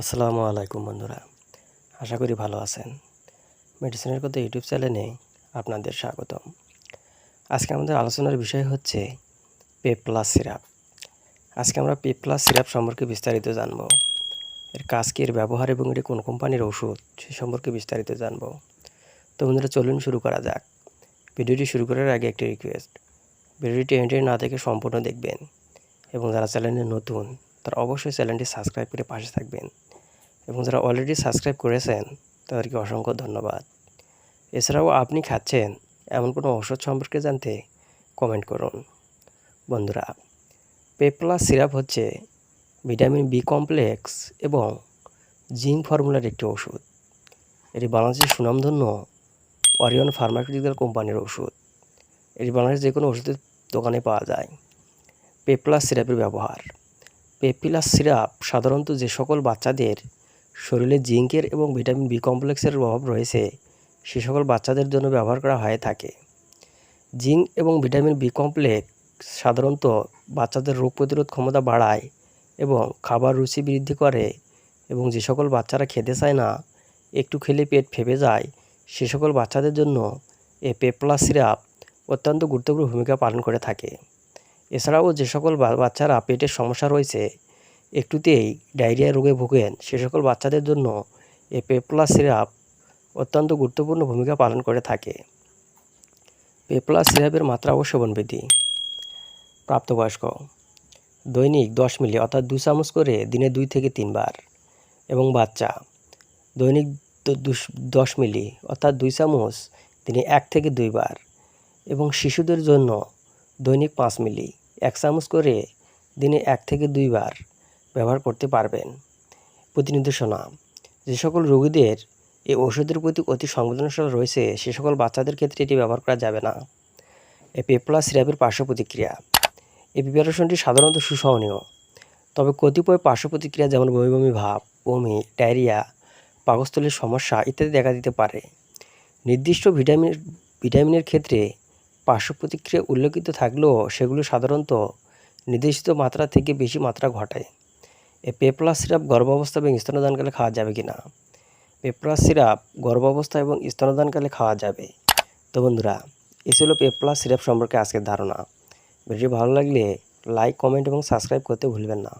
আসসালামু আলাইকুম বন্ধুরা। আশা করি ভালো আছেন। মেডিসিনের কথা ইউটিউব চ্যানেলে আপনাদের স্বাগতম। আজকে আমাদের আলোচনার বিষয় হচ্ছে পে প্লাস সিরাপ আজকে আমরা পে প্লাস সিরাপ সম্পর্কে বিস্তারিত জানব। এর কাজ কি, এর ব্যবহার এবং এটি কোন কোম্পানির ওষুধ, সে সম্পর্কে বিস্তারিত জানব। তো বন্ধুরা, চলুন শুরু করা যাক। ভিডিওটি শুরু করার আগে একটি রিকোয়েস্ট ভিডিওটি এন্ট্রি না থেকে সম্পূর্ণ দেখবেন এবং যারা চ্যানেলে নতুন, তারা অবশ্যই চ্যানেলটি সাবস্ক্রাইব করে পাশে থাকবেন। এবং যারা অলরেডি সাবস্ক্রাইব করেছেন, তাদেরকে অসংখ্য ধন্যবাদ। এছাড়াও আপনি খাচ্ছেন এমন কোনো ওষুধ সম্পর্কে জানতে কমেন্ট করুন। বন্ধুরা পেপ্লাস সিরাপ হচ্ছে ভিটামিন বি কমপ্লেক্স এবং জিঙ্ক ফর্মুলার একটি ওষুধ এটি বাংলাদেশের সুনামধন্য অরিয়ন ফার্মাকিউটিক্যাল কোম্পানির ওষুধ এটি বাংলাদেশের যে কোনো ওষুধের দোকানে পাওয়া যায়। পেপ্লাস সিরাপের ব্যবহার। পেপিলাস সিরাপ সাধারণত যে সকল বাচ্চাদের শরীরে জিঙ্কের এবং ভিটামিন বি কমপ্লেক্সের অভাব রয়েছে। সে সকল বাচ্চাদের জন্য ব্যবহার করা হয়ে থাকে। জিঙ্ক এবং ভিটামিন বি কমপ্লেক্স সাধারণত বাচ্চাদের রোগ প্রতিরোধ ক্ষমতা বাড়ায় এবং খাবার রুচি বৃদ্ধি করে এবং যে সকল বাচ্চারা খেতে চায় না, একটু খেলে পেট ফেপে যায়, সে সকল বাচ্চাদের জন্য এ পেপলা সিরাপ অত্যন্ত গুরুত্বপূর্ণ ভূমিকা পালন করে থাকে। এছাড়াও যে সকল বাচ্চারা পেটের সমস্যা রয়েছে একটুতেই ডায়রিয়া রোগে ভোগেন সে সকল বাচ্চাদের জন্য এ পেপ্লাস সিরাপ অত্যন্ত গুরুত্বপূর্ণ ভূমিকা পালন করে থাকে। পেপ্লাস সিরাপের মাত্রা ও সেবনবিধি প্রাপ্তবয়স্ক। দৈনিক দশ মিলি, অর্থাৎ দু চামচ করে দিনে দুই থেকে তিনবার। এবং বাচ্চা। দৈনিক দশ মিলি, অর্থাৎ দুই চামচ দিনে এক থেকে দুইবার। এবং শিশুদের জন্য দৈনিক পাঁচ মিলি, এক চামচ করে দিনে এক থেকে দুইবার। ব্যবহার করতে পারবেন। প্রতিনির্দেশনা যে সকল রোগীদের এই ওষুধের প্রতি অতি সংবেদনশীল রয়েছে, সে সকল বাচ্চাদের ক্ষেত্রে এটি ব্যবহার করা যাবে না। এ পেপ্লাস সিরাপের পার্শ্ব প্রতিক্রিয়া এই প্রিপারেশনটি সাধারণত সুসহনীয়, তবে কতিপয় পার্শ্ব প্রতিক্রিয়া যেমন বমি বমি ভাব, বমি, ডায়রিয়া, পাকস্থলীর সমস্যা ইত্যাদি দেখা দিতে পারে। নির্দিষ্ট ভিটামিন, ভিটামিনের ক্ষেত্রে পার্শ্ব প্রতিক্রিয়া উল্লেখিত থাকলেও সেগুলো সাধারণত নির্দিষ্ট মাত্রা থেকে বেশি মাত্রা ঘটায়। এই পেপ্লাস সিরাপ গর্ভাবস্থা এবং স্তনদানকালে খাওয়া যাবে কি না পেপলাস সিরাপ গর্ভাবস্থা এবং স্তনদানকালে খাওয়া যাবে। তো বন্ধুরা, এ ছিল পেপলাস সিরাপ সম্পর্কে আজকের ধারণা। ভিডিও ভালো লাগলে লাইক, কমেন্ট এবং সাবস্ক্রাইব করতে ভুলবেন না।